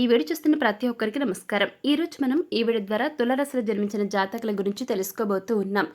ఈ వీడియో చూస్తున్న ప్రతి ఒక్కరికి నమస్కారం. ఈ రోజు మనం ఈ వీడియో ద్వారా తులరాశిలో జన్మించిన జాతకుల గురించి తెలుసుకోబోతూ ఉన్నాం.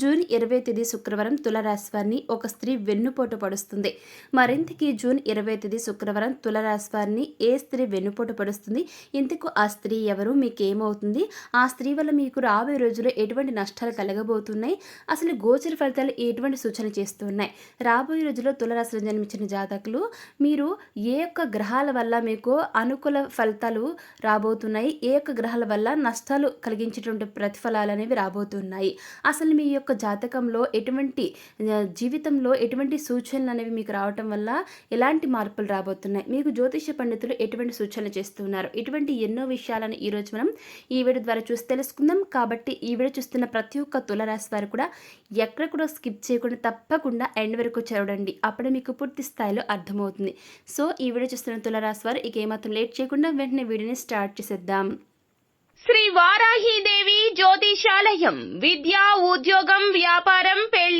జూన్ ఇరవై తేదీ శుక్రవారం తులరాశి వారిని ఒక స్త్రీ వెన్నుపోటు పడుస్తుంది. మరింతకి జూన్ ఇరవై తేదీ శుక్రవారం తులరాశి వారిని ఏ స్త్రీ వెన్నుపోటు పడుస్తుంది? ఇంతకు ఆ స్త్రీ ఎవరు? మీకు ఏమవుతుంది? ఆ స్త్రీ వల్ల మీకు రాబోయే రోజుల్లో ఎటువంటి నష్టాలు కలగబోతున్నాయి? అసలు గోచర ఫలితాలు ఎటువంటి సూచన చేస్తున్నాయి రాబోయే రోజుల్లో తులరాశిలో జన్మించిన జాతకులు మీరు ఏ యొక్క గ్రహాల వల్ల మీకు అనుకూల ఫల ఫలితాలు రాబోతున్నాయి. ఏ యొక్క గ్రహాల వల్ల నష్టాలు కలిగించేటువంటి ప్రతిఫలాలు అనేవి రాబోతున్నాయి. అసలు మీ యొక్క జాతకంలో ఎటువంటి జీవితంలో ఎటువంటి సూచనలు అనేవి మీకు రావటం వల్ల ఎలాంటి మార్పులు రాబోతున్నాయి? మీకు జ్యోతిష పండితులు ఎటువంటి సూచనలు చేస్తున్నారు? ఇటువంటి ఎన్నో విషయాలను ఈరోజు మనం ఈ వీడియో ద్వారా చూసి తెలుసుకుందాం. కాబట్టి ఈ వీడియో చూస్తున్న ప్రతి ఒక్క తులరాశి వారు కూడా ఎక్కడ కూడా స్కిప్ చేయకుండా తప్పకుండా ఎండ్ వరకు చదవండి అప్పుడే మీకు పూర్తి స్థాయిలో అర్థమవుతుంది. సో ఈ వీడియో చూస్తున్న తులరాశి వారు ఇక ఏమాత్రం లేట్ చేయకుండా వెంటనే వీడియోని స్టార్ట్ చేసేద్దాం. శ్రీ వారాహీదేవి జ్యోతిషాలయం విద్య ఉద్యోగం వ్యాపారం పెళ్ళి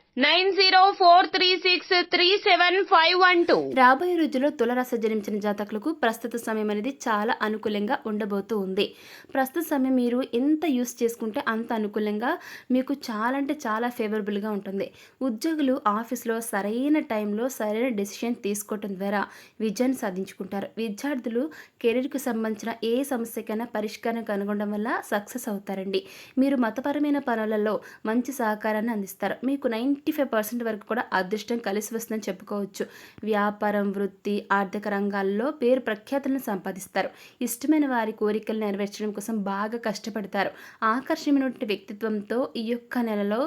nine zero four three six three seven five one two. రాబోయే రోజుల్లో తులరాశి జన్మించిన జాతకులకు ప్రస్తుత సమయం అనేది చాలా అనుకూలంగా ఉండబోతూ ఉంది. ప్రస్తుత సమయం మీరు ఎంత యూస్ చేసుకుంటే అంత అనుకూలంగా మీకు చాలా అంటే చాలా ఫేవరబుల్గా ఉంటుంది. ఉద్యోగులు ఆఫీస్లో సరైన టైంలో సరైన డెసిషన్ తీసుకోవటం ద్వారా విజయాన్ని సాధించుకుంటారు. విద్యార్థులు కెరీర్కు సంబంధించిన ఏ సమస్యకైనా పరిష్కారం కనుగొనడం వల్ల సక్సెస్ అవుతారండి. మీరు మతపరమైన పనులలో మంచి సహకారాన్ని అందిస్తారు. మీకు నైన్ నైంటీ ఫైవ్ పర్సెంట్ వరకు కూడా అదృష్టం కలిసి వస్తుందని చెప్పుకోవచ్చు. వ్యాపారం వృత్తి ఆర్థిక రంగాల్లో పేరు ప్రఖ్యాతులను సంపాదిస్తారు. ఇష్టమైన వారి కోరికలు నెరవేర్చడం కోసం బాగా కష్టపడతారు. ఆకర్షణమైనటువంటి వ్యక్తిత్వంతో ఈ యొక్క నెలలో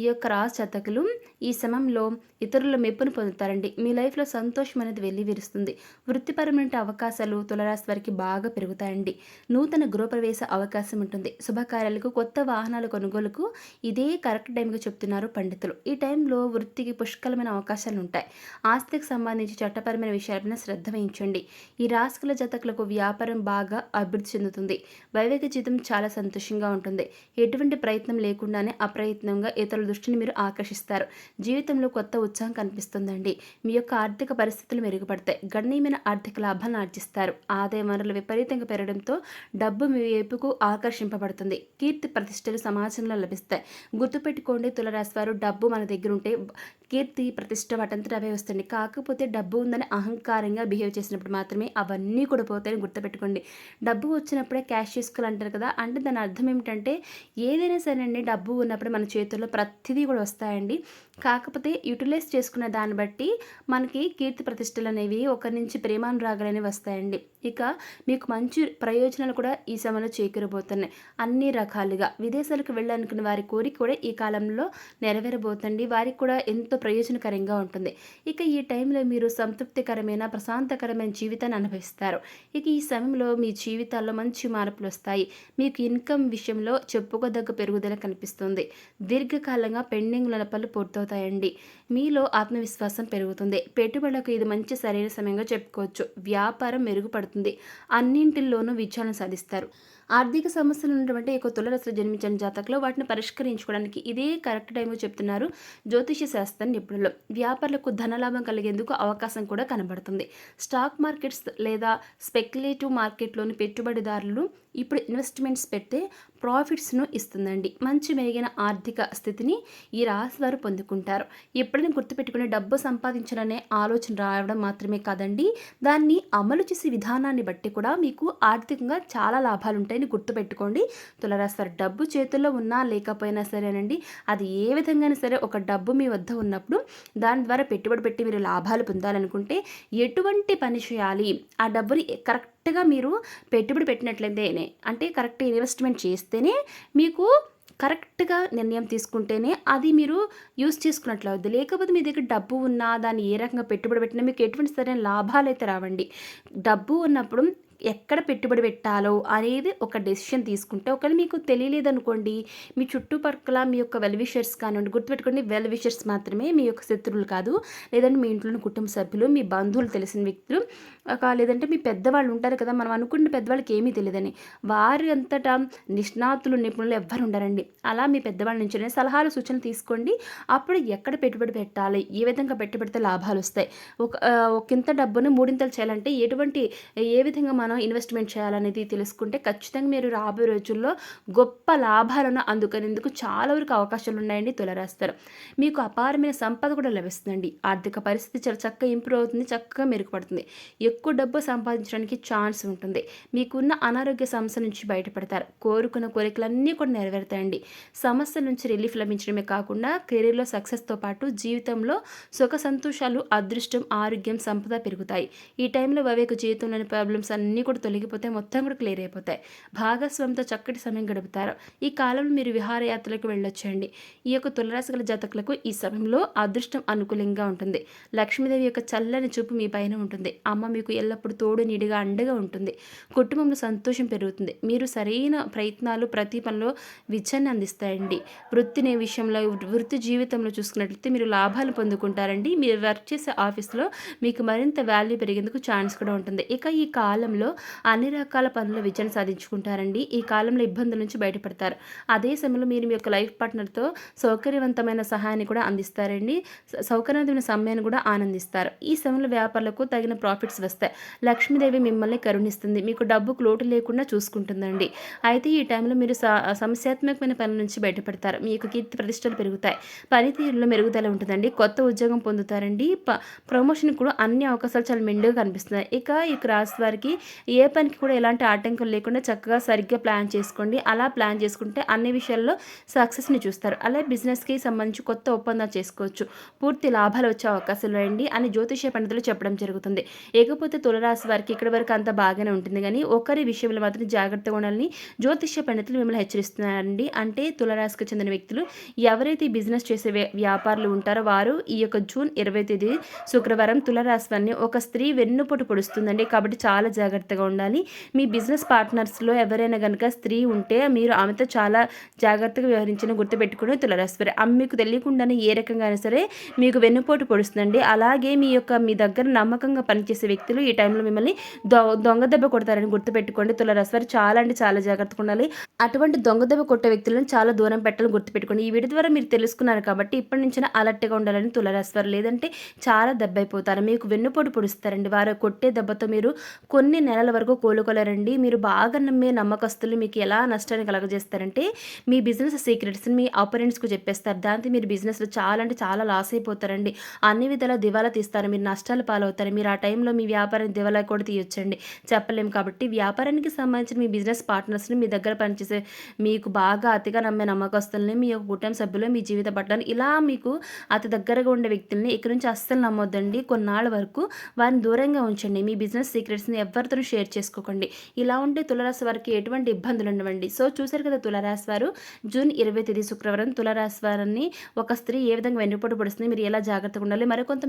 ఈ యొక్క రాజు ఈ సమయంలో ఇతరుల మెప్పును పొందుతారండి. మీ లైఫ్లో సంతోషం అనేది వెళ్ళి విరుస్తుంది. వృత్తిపరమైన అవకాశాలు తులరాశి వారికి బాగా పెరుగుతాయండి. నూతన గృహప్రవేశ అవకాశం ఉంటుంది. శుభకార్యాలకు కొత్త వాహనాల కొనుగోలుకు ఇదే కరెక్ట్ టైంగా చెప్తున్నారు పండితులు. ఈ టైంలో వృత్తికి పుష్కలమైన అవకాశాలు ఉంటాయి ఆస్తికి సంబంధించి చట్టపరమైన విషయాలపైన శ్రద్ధ వహించండి. ఈ రాసుకుల జాతకులకు వ్యాపారం బాగా అభివృద్ధి చెందుతుంది. వైవేక జీవితం చాలా సంతోషంగా ఉంటుంది. ఎటువంటి ప్రయత్నం లేకుండానే అప్రయత్నంగా ఇతరుల దృష్టిని మీరు ఆకర్షిస్తారు. జీవితంలో కొత్త ఉత్సాహం కనిపిస్తుందండి. మీ యొక్క ఆర్థిక పరిస్థితులు మెరుగుపడతాయి. గణనీయమైన ఆర్థిక లాభాలను ఆర్జిస్తారు. ఆదాయ వనరులు విపరీతంగా పెరగడంతో డబ్బు మీ వైపుకు ఆకర్షింపబడుతుంది. కీర్తి ప్రతిష్టలు సమాజంలో లభిస్తాయి. గుర్తుపెట్టుకోండి తులరాశి వారు డబ్బు మన దగ్గర ఉంటే కీర్తి ప్రతిష్ట వాటంతట అవే వస్తుంది కాకపోతే డబ్బు ఉందని అహంకారంగా బిహేవ్ చేసినప్పుడు మాత్రమే అవన్నీ కూడా పోతాయని గుర్తుపెట్టుకోండి. డబ్బు వచ్చినప్పుడే క్యాష్ చేసుకోవాలంటారు కదా అంటే దాని అర్థం ఏమిటంటే ఏదైనా సరేనండి డబ్బు ఉన్నప్పుడు మన చేతుల్లో ప్రతిదీ కూడా వస్తాయండి. కాకపోతే యూటిలైజ్ చేసుకున్న దాన్ని బట్టి మనకి కీర్తి ప్రతిష్టలు అనేవి ఒకరి నుంచి ప్రేమానురాగాలు అనేవి వస్తాయండి. ఇక మీకు మంచి ప్రయోజనాలు కూడా ఈ సమయంలో చేకూరబోతున్నాయి. అన్ని రకాలుగా విదేశాలకు వెళ్ళాలనుకున్న వారి కోరిక కూడా ఈ కాలంలో నెరవేరబోతుంది వారికి కూడా ఎంతో ప్రయోజనకరంగా ఉంటుంది. ఇక ఈ టైంలో మీరు సంతృప్తికరమైన ప్రశాంతకరమైన జీవితాన్ని అనుభవిస్తారు. ఇక ఈ సమయంలో మీ జీవితాల్లో మంచి మార్పులు వస్తాయి. మీకు ఇన్కమ్ విషయంలో చెప్పుకోదగ్గ పెరుగుదల కనిపిస్తుంది. దీర్ఘకాలంగా పెండింగ్ పనులు పూర్తవుతాయండి మీలో ఆత్మవిశ్వాసం పెరుగుతుంది. పెట్టుబడులకు ఇది మంచి సరైన సమయంగా చెప్పుకోవచ్చు. వ్యాపారం మెరుగుపడుతుంది. అన్నింటిల్లోనూ విజయాలను సాధిస్తారు. ఆర్థిక సమస్యలు ఉన్నటువంటి ఒక తులరసలు జన్మించిన జాతకలో వాటిని పరిష్కరించుకోవడానికి ఇదే కరెక్ట్ టైం చెప్తున్నారు జ్యోతిష శాస్త్ర నిపుణులు. వ్యాపారులకు ధనలాభం కలిగేందుకు అవకాశం కూడా కనబడుతుంది. స్టాక్ మార్కెట్స్ లేదా స్పెక్యులేటివ్ మార్కెట్లోని పెట్టుబడిదారులు ఇప్పుడు ఇన్వెస్ట్మెంట్స్ పెడితే ప్రాఫిట్స్ను ఇస్తుందండి. మంచి మెరుగైన ఆర్థిక స్థితిని ఈ రాశి వారు పొందుకుంటారు. ఎప్పుడైనా గుర్తుపెట్టుకుని డబ్బు సంపాదించాలనే ఆలోచన రావడం మాత్రమే కాదండి. దాన్ని అమలు చేసే విధానాన్ని బట్టి కూడా మీకు ఆర్థికంగా చాలా లాభాలు ఉంటాయని గుర్తుపెట్టుకోండి. తులరాశి వారి డబ్బు చేతుల్లో ఉన్నా లేకపోయినా సరేనండి. అది ఏ విధంగానే సరే ఒక డబ్బు మీ వద్ద ఉన్నప్పుడు దాని ద్వారా పెట్టుబడి పెట్టి మీరు లాభాలు పొందాలనుకుంటే ఎటువంటి పని చేయాలి? ఆ డబ్బుని కరెక్ట్ కరెక్ట్గా మీరు పెట్టుబడి పెట్టినట్లయితేనే అంటే కరెక్ట్ ఇన్వెస్ట్మెంట్ చేస్తేనే మీకు కరెక్ట్గా నిర్ణయం తీసుకుంటేనే అది మీరు యూస్ చేసుకున్నట్లు అవుద్ది. లేకపోతే మీ దగ్గర డబ్బు ఉన్నా దాన్ని ఏ రకంగా పెట్టుబడి పెట్టినా మీకు ఎటువంటి సరైన లాభాలు అయితే రావండి. డబ్బు ఉన్నప్పుడు ఎక్కడ పెట్టుబడి పెట్టాలో అనేది ఒక డెసిషన్ తీసుకుంటే ఒకవేళ మీకు తెలియలేదనుకోండి మీ చుట్టుపక్కల మీ యొక్క వెల్ విషర్స్ కానివ్వండి గుర్తుపెట్టుకోండి వెల్ విషర్స్ మాత్రమే మీ యొక్క శత్రువులు కాదు. లేదంటే మీ ఇంట్లోని కుటుంబ సభ్యులు మీ బంధువులు తెలిసిన వ్యక్తులు ఒక లేదంటే మీ పెద్దవాళ్ళు ఉంటారు కదా మనం అనుకున్న పెద్దవాళ్ళకి ఏమీ తెలియదని. వారి అంతటా నిష్ణాతులు నిపుణులు ఎవ్వరు ఉండరండి. అలా మీ పెద్దవాళ్ళ నుంచి సలహాలు సూచనలు తీసుకోండి. అప్పుడు ఎక్కడ పెట్టుబడి పెట్టాలి ఏ విధంగా పెట్టుబడితే లాభాలు వస్తాయి ఒక ఆ, ఒకంత డబ్బును మూడింతలు చేయాలంటే ఎటువంటి ఏ విధంగా మనం ఇన్వెస్ట్మెంట్ చేయాలనేది తెలుసుకుంటే ఖచ్చితంగా మీరు రాబోయే రోజుల్లో గొప్ప లాభాలను అందుకునేందుకు చాలా వరకు అవకాశాలు ఉన్నాయండి తులరాస్తారు. మీకు అపారమైన సంపద కూడా లభిస్తుందండి. ఆర్థిక పరిస్థితి చాలా చక్కగా ఇంప్రూవ్ అవుతుంది చక్కగా మెరుగుపడుతుంది. ఎక్కువ డబ్బు సంపాదించడానికి ఛాన్స్ ఉంటుంది. మీకున్న అనారోగ్య సమస్య నుంచి బయటపడతారు. కోరుకున్న కోరికలన్నీ కూడా నెరవేరుతాయండి. సమస్య నుంచి రిలీఫ్ లభించడమే కాకుండా కెరీర్లో సక్సెస్తో పాటు జీవితంలో సుఖ సంతోషాలు అదృష్టం ఆరోగ్యం సంపద పెరుగుతాయి. ఈ టైంలో వివేక జీవితంలోని ప్రాబ్లమ్స్ అన్నీ కూడా తొలగిపోతాయి మొత్తం కూడా క్లియర్ అయిపోతాయి. భాగస్వామితో చక్కటి సమయం గడుపుతారు. ఈ కాలంలో మీరు విహారయాత్రలకు వెళ్ళొచ్చండి. ఈ యొక్క తులరాశి గల జాతకులకు ఈ సమయంలో అదృష్టం అనుకూలంగా ఉంటుంది. లక్ష్మీదేవి యొక్క చల్లని చూపు మీ పైన ఉంటుంది. అమ్మ మీకు ఎల్లప్పుడూ తోడు నీడిగా అండగా ఉంటుంది. కుటుంబంలో సంతోషం పెరుగుతుంది. మీరు సరైన ప్రయత్నాలు ప్రతి పనిలో విజయాన్ని అందిస్తాయండి. వృత్తిని విషయంలో వృత్తి జీవితంలో చూసుకున్నట్లయితే మీరు లాభాలు పొందుకుంటారండి. మీరు వర్క్ చేసే ఆఫీస్లో మీకు మరింత వాల్యూ పెరిగేందుకు ఛాన్స్ కూడా ఉంటుంది. ఇక ఈ కాలంలో అన్ని రకాల పనుల విజయం సాధించుకుంటారండి. ఈ కాలంలో ఇబ్బందుల నుంచి బయటపడతారు. అదే సమయంలో మీరు మీ యొక్క లైఫ్ పార్ట్నర్తో సౌకర్యవంతమైన సహాయాన్ని కూడా అందిస్తారండి. సౌకర్యవంతమైన సమయాన్ని కూడా ఆనందిస్తారు. ఈ సమయంలో వ్యాపారులకు తగిన ప్రాఫిట్స్ వస్తాయి. లక్ష్మీదేవి మిమ్మల్ని కరుణిస్తుంది. మీకు డబ్బుకు లోటు లేకుండా చూసుకుంటుందండి. అయితే ఈ టైంలో మీరు సమస్యాత్మకమైన పనుల నుంచి బయటపడతారు. మీ యొక్క కీర్తి ప్రతిష్టలు పెరుగుతాయి. పనితీరులో మెరుగుదల ఉంటుందండి. కొత్త ఉద్యోగం పొందుతారండి. ప ప్రమోషన్ కూడా అన్ని అవకాశాలు చాలా మెండుగా కనిపిస్తున్నాయి. ఇక ఈ క్రాస్ వారికి ఏ పనికి కూడా ఎలాంటి ఆటంకం లేకుండా చక్కగా సరిగ్గా ప్లాన్ చేసుకోండి. అలా ప్లాన్ చేసుకుంటే అన్ని విషయాల్లో సక్సెస్ని చూస్తారు. అలాగే బిజినెస్కి సంబంధించి కొత్త ఒప్పందాలు చేసుకోవచ్చు. పూర్తి లాభాలు వచ్చే అవకాశాలు రండి అని జ్యోతిష పండితులు చెప్పడం జరుగుతుంది. ఇకపోతే తులరాశి వారికి ఇక్కడ వరకు అంత బాగానే ఉంటుంది. కానీ ఒకరి విషయంలో మాత్రం జాగ్రత్తగా ఉండాలని జ్యోతిష పండితులు మిమ్మల్ని హెచ్చరిస్తున్నారండి. అంటే తులరాశికి చెందిన వ్యక్తులు ఎవరైతే బిజినెస్ చేసే వ్యాపారులు ఉంటారో వారు ఈ యొక్క జూన్ ఇరవై తేదీ శుక్రవారం తులరాశి వారిని ఒక స్త్రీ వెన్నుపోటు పొడుస్తుందండి. కాబట్టి చాలా జాగ్రత్తగా ఉండాలి. మీ బిజినెస్ పార్ట్నర్స్లో ఎవరైనా కనుక స్త్రీ ఉంటే మీరు ఆమెతో చాలా జాగ్రత్తగా వ్యవహరించిన గుర్తుపెట్టుకుని తులరాశి వారు ఆమె మీకు తెలియకుండానే ఏ రకంగా అయినా సరే మీకు వెన్నుపోటు పొడుస్తుందండి. అలాగే మీ యొక్క మీ దగ్గర నమ్మకంగా పనిచేసే వ్యక్తులు ఈ టైంలో మిమ్మల్ని దొ దొంగ దెబ్బ కొడతారని గుర్తుపెట్టుకోండి తులరాశివారు చాలా అంటే చాలా జాగ్రత్తగా ఉండాలి. అటువంటి దొంగ దెబ్బ కొట్టే వ్యక్తులను చాలా దూరం పెట్టాలని గుర్తుపెట్టుకోండి ఈ వీడియో ద్వారా మీరు తెలుసుకున్నారు కాబట్టి ఇప్పటి నుంచి అలర్ట్గా ఉండాలని తులరాశివారు లేదంటే చాలా దెబ్బ అయిపోతారు. మీకు వెన్నుపోటు పొడుస్తారండి. వారు కొట్టే దెబ్బతో మీరు కొన్ని నెలల వరకు కోలుకోలేరండి. మీరు బాగా నమ్మే నమ్మకస్తులు మీకు ఎలా నష్టాన్ని కలగజేస్తారంటే మీ బిజినెస్ సీక్రెట్స్ని మీ ఆపరెంట్స్కు చెప్పేస్తారు. దాంతో మీరు బిజినెస్లో చాలా అంటే చాలా లాస్ అయిపోతారండి. అన్ని విధాల దివాలా తీస్తారు. మీరు నష్టాలు పాలవుతారు. మీరు ఆ టైంలో మీ వ్యాపారం దివాలా కూడా తీయొచ్చండి. చెప్పలేము కాబట్టి వ్యాపారానికి సంబంధించిన మీ బిజినెస్ పార్ట్నర్స్ని మీ దగ్గర పనిచేసే మీకు బాగా అతిగా నమ్మే నమ్మకస్తుల్ని మీ యొక్క కుటుంబ సభ్యులు మీ జీవిత పట్లని ఇలా మీకు అతి దగ్గరగా ఉండే వ్యక్తుల్ని ఇక్కడ నుంచి అస్సలు నమ్మొద్దండి. కొన్నాళ్ళ వరకు వారిని దూరంగా ఉంచండి. మీ బిజినెస్ సీక్రెట్స్ని ఎవరితో షేర్ చేసుకోకండి. ఇలా ఉంటే తులరాశి వారికి ఎటువంటి ఇబ్బందులు ఉండవండి. సో చూశారు కదా తులరాశి వారు? జూన్ ఇరవై తేదీ శుక్రవారం తులరాశి వారిని ఒక స్త్రీ ఏ విధంగా వెన్నుపోటు పడుతుంది మీరు ఎలా జాగ్రత్తగా ఉండాలి? మరికొంత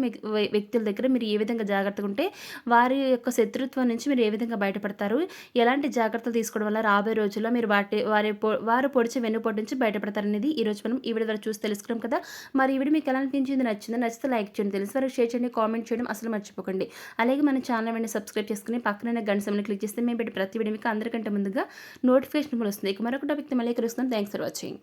వ్యక్తుల దగ్గర మీరు ఏ విధంగా జాగ్రత్తగా ఉంటే వారి యొక్క శత్రుత్వం నుంచి మీరు ఏ విధంగా బయటపడతారు? ఎలాంటి జాగ్రత్తలు తీసుకోవడం వల్ల రాబోయే రోజుల్లో మీరు వాటి వారి వారు పొడిచే వెన్నుపోటు నుంచి బయటపడతారనేది ఈ రోజు మనం ఈ వీడియో ద్వారా చూసి తెలుసుకున్నాం కదా. మరి ఈ వీడియో మీకు ఎలా అనిపించింది? నచ్చింది? నచ్చితే లైక్ చేయండి. తెలిసి వరకు షేర్ చేయండి. కామెంట్ చేయడం అసలు మర్చిపోకండి. అలాగే మన ఛానల్ వెంటనే సబ్స్క్రైబ్ చేసుకుని పక్కన గంట సమయంలో క్లిక్ చేస్తే మేము పెట్టి ప్రతి వీడియో మీకు అందరికంటే ముందుగా నోటిఫికేషన్ వస్తుంది. ఇక మరొక టాపిక్ మళ్ళీ కలుస్తాం థ్యాంక్స్ ఫర్ వాచింగ్